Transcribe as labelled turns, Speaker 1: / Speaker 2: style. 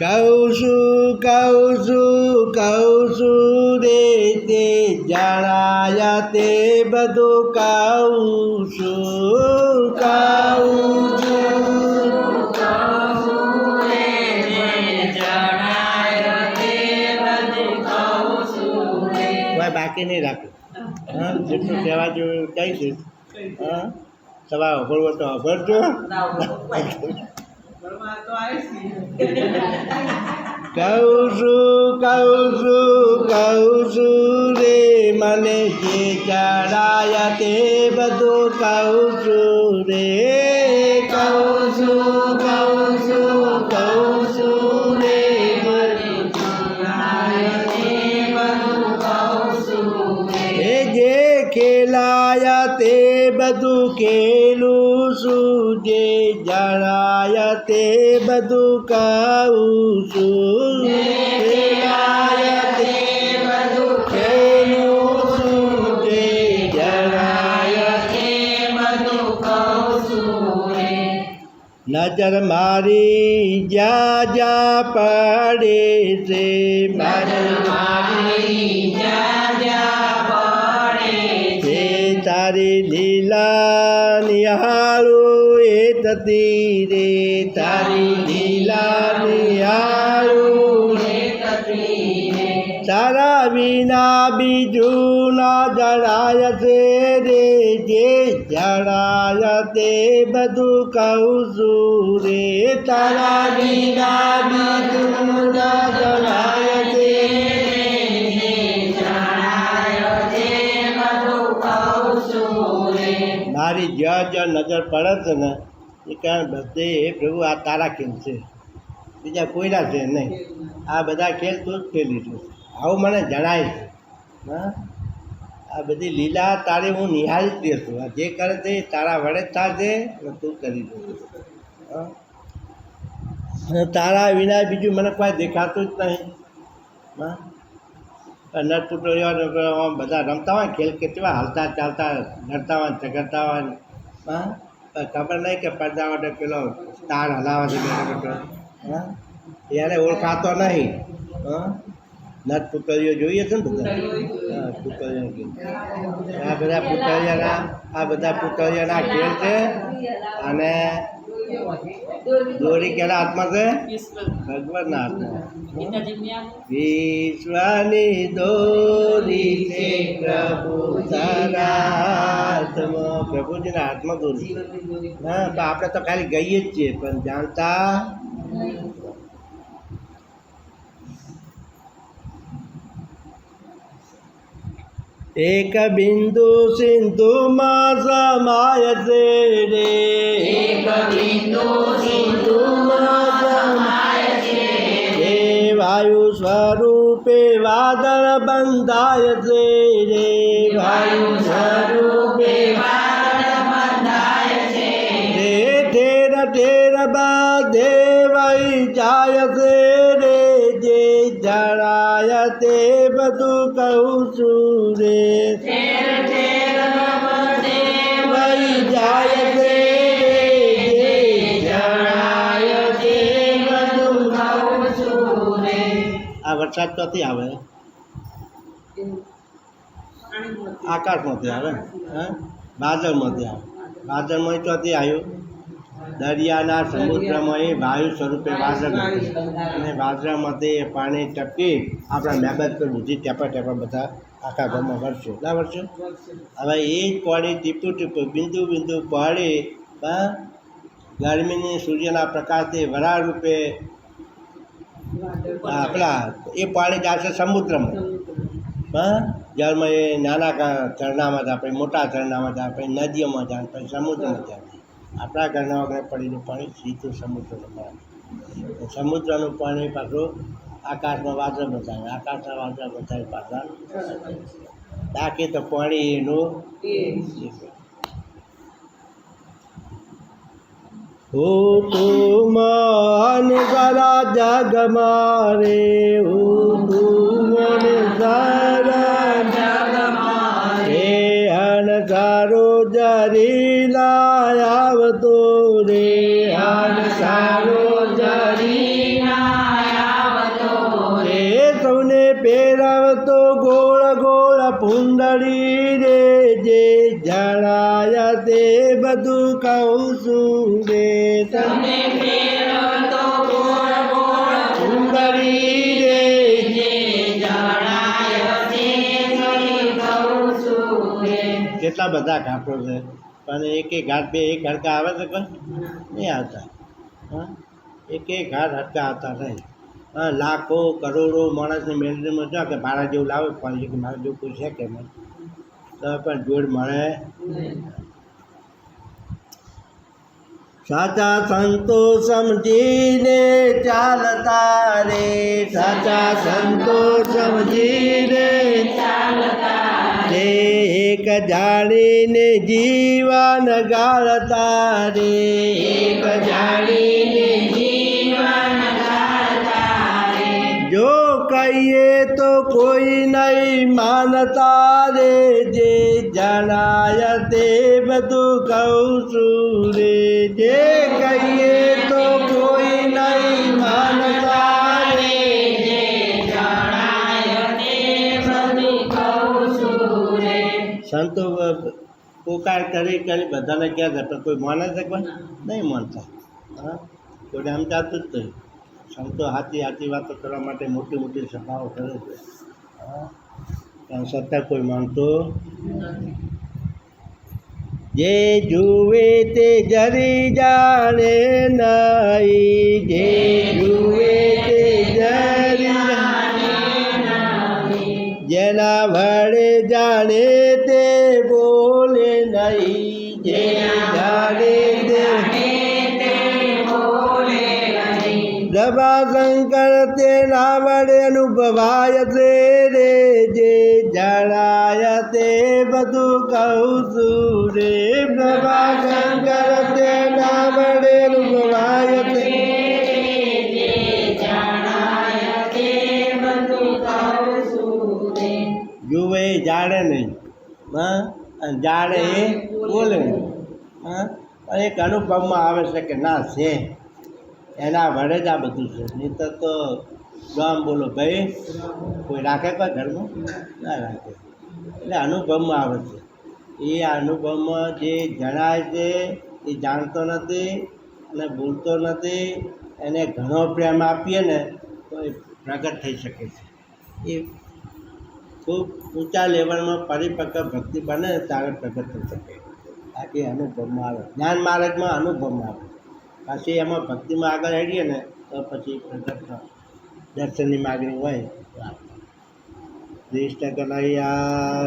Speaker 1: કહું છું કહું છું કહું છું રે તે જણાયા તે બધું કહું છું કહું બાકી નહીં રાખું. હા, જેટલું કહેવા કહી દઈશ. હા સવા અભરવો તો અભરજો છું કહું છું રે મને જે ચડાયા તે બધું છું રે. છું કહું છું રે મને જે ખેલાયા તે બધું ખેલું છું જે જણાયા તે બધું કહું છું ખેલાયા તે બધું ખેલું છું જે જણાયા તે બધું કહું છું નજર તતી રે, તારી લીલા નિહાળું તારા વિના બીજું ના જણાય છે રે, જે જણાય તે બધું કહું છું રે. તારા વિના બીજું જ્યાં જ્યાં નજર પડે છે ને, એ કારણ બધે હે પ્રભુ આ તારા ખેલ છે? બીજા કોઈના છે નહીં. આ બધા ખેલ તું જ ખેલી છું. આવું મને જણાય છે. હા? આ બધી લીલા તારે હું નિહાળી જ દેશું આ જે કરે છે એ તારા વડે જ થશે તું કરી દઉં હા? તારા વિના બીજું મને કોઈ દેખાતું જ નહીં. હા? નટ પુટોળીઓ બધા રમતા હોય ખેલ કેટલા હાલતા ચાલતા લડતા હોય ઝઘડતા હોય હા? ખબર નહીં કે પડદા માટે પેલો તાર હલાવે છે હા? એને ઓળખાતો નહીં. હા? નટ પુતળીઓ જોઈએ છે ને બધા? હા પુતળીઓ આ બધા પુતળીઓના આ બધા પુતળીઓના ખેલ છે. અને દોરી કેના હાથમાં છે? ભગવાનના હાથમાં. વિશ્વની દોરી છે પ્રભુ હાથમાં પ્રભુજીના હાથમાં દોરી. હા તો આપણે તો ખાલી ગઈએ જ છીએ પણ જાણતા એક બિંદુ સિંધુમાં સમાય છે રે એક બિંદુ સિંધુમાં સમાય છે હે વાયુ સ્વરૂપે વાદળ બંધાય છે રે વાયુ સ્વરૂપે રે ઠેર ઠેર બધે વહી જાય છે રે જણાય તે બધું કહું છું રે. વહી જાય છે આ વરસાદ ક્યાંથી આવે? આકાશમાંથી આવે? હા? વાદળમાંથી આવે. વાદળમાં ક્યાંથી આવ્યું? દરિયાના સમુદ્રમાં એ વાયુ સ્વરૂપે નથી અને વાદળામાંથી એ પાણી ટપકી આપણા મહેબત પર બુદ્ધિ ટેપા ટેપા બધા આખા ગામમાં વરસે. ના વરસે? હવે એ જ પાણી ટીપું ટીપું બિંદુ બિંદુ પાણી ગરમીની સૂર્યના પ્રકાશથી વરાળ રૂપે પેલા એ પાણી જશે સમુદ્રમાં. હા જળમાં એ નાના ઝરણામાં જાય પછી મોટા ઝરણામાં જાય પછી નદીઓમાં જાય પછી સમુદ્રમાં જાય. આપણા ઘરના વગર પડેલું પાણી સીધું સમુદ્રનું પાણી. સમુદ્રનું પાણી પાછું આકાશમાં વાદળ બતાવે આકાશના વાદળ બતાવે પાછા બાકી તો પાણી એનું હો તું મન સારા જગ મારે હું કુંડળી રે જે જણાય તે બધું કહું છું રે
Speaker 2: તમે ફેરવતો ગોળ ગોળ
Speaker 1: કુંડળી રે
Speaker 2: જે જણાય તે થઈ કહું છું રે
Speaker 1: કેટલા બધા ઘાટો છે? પણ એક એક ઘાટ બે એક હડકા આવે છે કોઈ? નહીં આવતા. હા? એક એક ઘાટ હડકા આવતા નહીં. હા લાખો, કરોડો માણસને મેનેજમેન્ટ જો કે મારા જેવું લાવે, પણ કે મારા જેવું કોઈ છે કે નહીં? તો પણ જોડ મળે. સાચા સંતો સમજીને ચાલતા રે. સાચા સંતો સમજીને
Speaker 2: ચાલતા
Speaker 1: રે. એક જાણીને જીવન ગાળતા રે. એક જાણીને કહીએ તો કોઈ નહીં માનતા રે જે જણાય તે બધું કહું છું રે જે કહીએ તો કોઈ નહીં માનતા રે
Speaker 2: જે જણાય તે બધું કહું છું રે.
Speaker 1: સંતો પોકાર કરી કરી બધાને ક્યાં પણ કોઈ માને છે નહીં માનતા. હા? કોઈ આમ ચાલતું જ નહીં. સંતો હાથી હાથી વાતો કરવા માટે મોટી મોટી સભાઓ કરે છે. પણ છતાં કોઈ માનતો જે જુએ તે જરી જાણે નહીં. જે જુએ તે જરી જેના ભળે જાણે તે બોલે નહીં. જે જાણે દબા શંકર તે વડે અનુભવાય છે રે જે જણાય તે બધું કહું છું રે. દબા શંકર તે ના વડે અનુભવાય છે જુએ જાણે નહીં. હા? જાણે એ બોલે નહીં. હા? એક અનુભવમાં આવે છે કે ના છે. એના વડે જ આ બધું છે. નહીંતર તો આમ બોલો, ભાઈ, કોઈ રાખે કોઈ ઘરમાં ના રાખે. એટલે અનુભવમાં આવે છે. એ અનુભવમાં જે જણાય છે, એ જાણતો નથી અને બોલતો નથી, એને ઘણો પ્રેમ આપીએ ને, તો એ પ્રગટ થઈ શકે છે. એ ખૂબ ઊંચા લેવલમાં પરિપક્વ ભક્તિ બને ત્યારે પ્રગટ થઈ શકે. બાકી અનુભવમાં આવે. જ્ઞાન માર્ગમાં અનુભવમાં આવે. પછી એમાં ભક્તિમાં આગળ હેડીએ ને, તો પછી પ્રગટ દર્શનની માગણી હોય તો આપણે. કૃષ્ણ કનૈયા